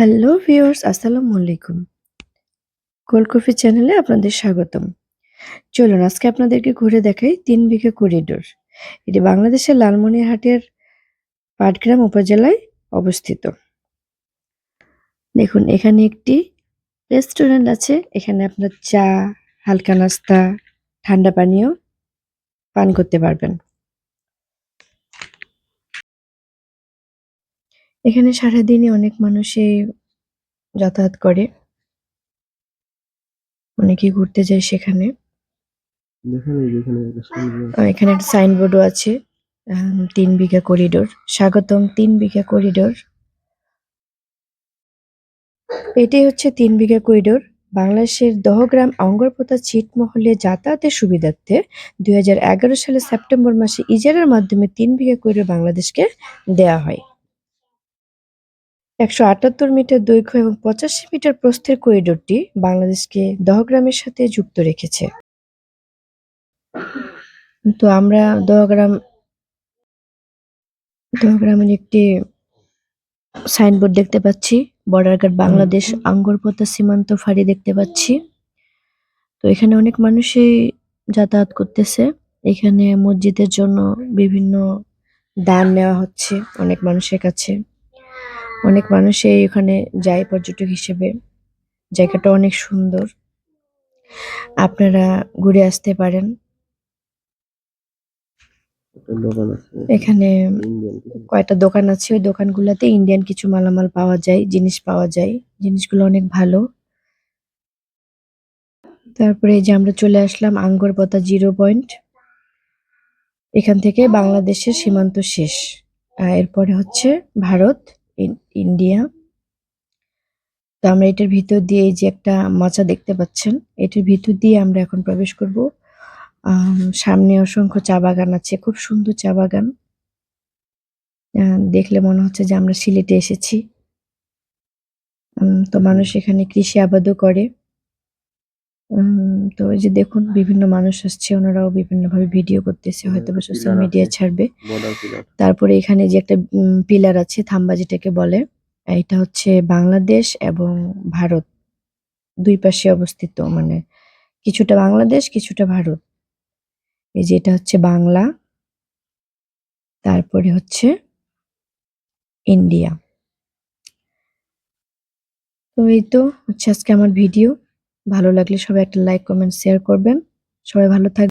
Hello viewers, আসসালামু আলাইকুম। Cold coffee চ্যানেলে আপনাদের স্বাগতম। চলুন, আজকে আপনাদেরকে ঘুরে দেখাই তিন বিঘা করিডোর এটি বাংলাদেশের লালমনিরহাটের পাটগ্রাম উপজেলায় অবস্থিত। দেখুন, এখানে একটি রেস্টুরেন্ট আছে। এখানে আপনার চা, হালকা নাস্তা, ঠান্ডা পানীয় পান করতে পারবেন। এখানে সারাদিনই অনেক মানুষই যাতায়াত করে। অনেকেই ঘুরতে যায় সেখানে। এখানে একটা সাইনবোর্ডও আছে তিন বিঘা করিডোর স্বাগতম তিন বিঘা করিডোর এটি হচ্ছে তিন বিঘা করিডোর বাংলাদেশের দহগ্রাম অঙ্গরপোতা ছিটমহলে যাতায়াতের সুবিধার্থে দুই হাজার এগারো সালের সেপ্টেম্বর মাসে ইজারার মাধ্যমে তিন বিঘা করিডোর বাংলাদেশকে দেয়া হয়। একশো আটাত্তর মিটার দৈর্ঘ্য এবং পঁচাশি মিটার প্রস্থের করিডোরটি বাংলাদেশকে দহগ্রামের সাথে যুক্ত রেখেছে। তো আমরা দহগ্রাম দহগ্রামের একটি সাইনবোর্ড দেখতে পাচ্ছি। বর্ডার গার্ড বাংলাদেশ আঙ্গরপোতা সীমান্ত ফাঁড়ি দেখতে পাচ্ছি। তো এখানে অনেক মানুষই যাতায়াত করতেছে। এখানে মসজিদের জন্য বিভিন্ন দান নেওয়া হচ্ছে অনেক মানুষের কাছে। অনেক মানুষই এখানে যায় পর্যটক হিসেবে। জায়গাটা অনেক সুন্দর। আপনারা ঘুরে আসতে পারেন। এখানে কয়েকটা দোকান আছে। ওই দোকানগুলোতে ইন্ডিয়ান কিছু মালামাল পাওয়া যায় জিনিস পাওয়া যায়। জিনিসগুলো অনেক ভালো। তারপরে এই যে আমরা চলে আসলাম আঙ্গরপোতা জিরো পয়েন্ট। এখান থেকে বাংলাদেশের সীমান্ত শেষ। আহ, এরপরে হচ্ছে ভারত। ইন্ডিয়া। তো আমরা এটার ভিতর দিয়ে যে একটা মাচা দেখতে পাচ্ছেন, এটার ভিতর দিয়ে আমরা এখন প্রবেশ করব। সামনে অসংখ্য চা বাগান আছে, খুব সুন্দর চা বাগান। দেখলে মনে হচ্ছে যে আমরা সিলেটে এসেছি। তো মানুষ এখানে কৃষি আবাদও করে। উম, তো এই যে দেখুন বিভিন্ন মানুষ আসছে ওনারাও বিভিন্ন ভাবে ভিডিও করতেছে হুম, হয়তো বা সোশ্যাল মিডিয়া ছাড়বে। তারপরে এখানে যে একটা পিলার আছে থাম্বা যেটাকে বলে এটা হচ্ছে বাংলাদেশ এবং ভারত। দুই পাশে অবস্থিত মানে কিছুটা বাংলাদেশ কিছুটা ভারত। এই যে এটা হচ্ছে বাংলা তারপরে হচ্ছে ইন্ডিয়া। তো এই তো হচ্ছে আজকে আমার ভিডিও। ভালো লাগলে সবাই একটা লাইক কমেন্ট শেয়ার করবেন। সবাই ভালো থাকবেন